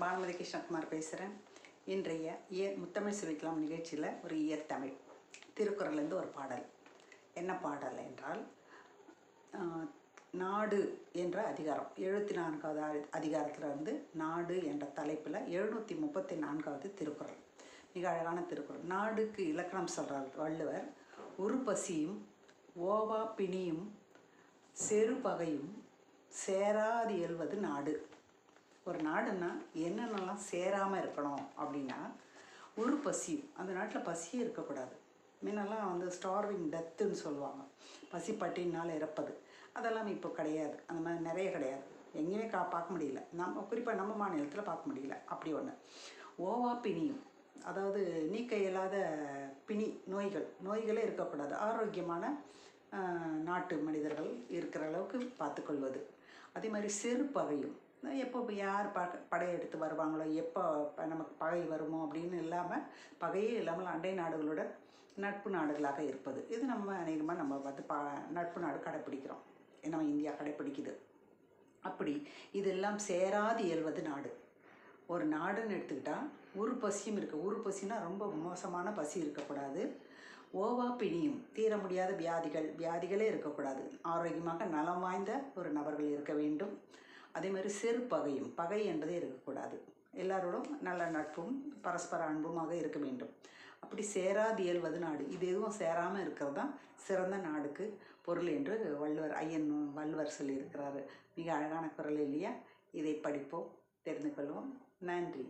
பானுமதி கிருஷ்ணகுமார் பேசுகிறேன் இன்றைய இயர் முத்தமிழ் சிவிக்கலாம் நிகழ்ச்சியில் ஒரு இயர் தமிழ் திருக்குறள்லேருந்து ஒரு பாடல். என்ன பாடல் என்றால் நாடு என்ற அதிகாரம். எழுபத்தி நான்காவது அதி- அதிகாரத்துல இருந்து நாடு என்ற தலைப்பில் எழுநூற்றி முப்பத்தி நான்காவது திருக்குறள். மிக அழகான திருக்குறள். நாடுக்கு இலக்கணம் சொல்கிறார் வள்ளுவர். உருப்பசியும் பசியும் ஓவா பிணியும் செருபகையும் சேராது இயல்வது நாடு. ஒரு நாடுன்னா என்னென்னலாம் சேராமல் இருக்கணும் அப்படின்னா ஒரு பசி. அந்த நாட்டில் பசியே இருக்கக்கூடாது. முன்னெல்லாம் வந்து ஸ்டார்விங் டெத்துன்னு சொல்லுவாங்க. பசி பட்டினால் இறப்பது. அதெல்லாம் இப்போ கிடையாது. அந்த மாதிரி நிறைய கிடையாது. எங்கேயுமே கா பார்க்க முடியல. நம்ம குறிப்பாக நம்ம மாநிலத்தில் பார்க்க முடியல. அப்படி ஒன்று ஓவா பிணியும் அதாவது நீக்க இயலாத பிணி நோய்கள். நோய்களே இருக்கக்கூடாது. ஆரோக்கியமான நாட்டு மனிதர்கள் இருக்கிற அளவுக்கு பார்த்துக்கொள்வது. அதே மாதிரி சிறு பகையும் எப்போ இப்போ யார் ப படையெடுத்து வருவாங்களோ எப்போ நமக்கு பகை வருமோ அப்படின்னு இல்லாமல் பகையே இல்லாமல் அண்டை நாடுகளுடன் நட்பு நாடுகளாக இருப்பது. இது நம்ம அநேகமாக நம்ம வந்து ப நட்பு நாடு கடைப்பிடிக்கிறோம். நம்ம இந்தியா கடைப்பிடிக்குது. அப்படி இதெல்லாம் சேராது இயல்வது நாடு. ஒரு நாடுன்னு எடுத்துக்கிட்டால் ஒரு பசியும் இருக்குது ஒரு பசினா ரொம்ப மோசமான பசி இருக்கக்கூடாது. ஓவா பிணியும் தீர முடியாத வியாதிகள் வியாதிகளே இருக்கக்கூடாது. ஆரோக்கியமாக நலம் வாய்ந்த ஒரு நபர்கள் இருக்க வேண்டும். அதே மாதிரி செரு பகையும் பகை என்பதே இருக்கக்கூடாது. எல்லாரோடும் நல்ல நட்பும் பரஸ்பர அன்புமாக இருக்க வேண்டும். அப்படி சேராது இயல்வது நாடு. இது எதுவும் சேராமல் இருக்கிறது தான் சிறந்த நாடுக்கு பொருள் என்று வள்ளுவர் ஐயன் வள்ளுவர் சொல்லியிருக்கிறாரு. மிக அழகான குரல் இல்லையா? இதை படிப்போம் தெரிந்து கொள்வோம். நன்றி.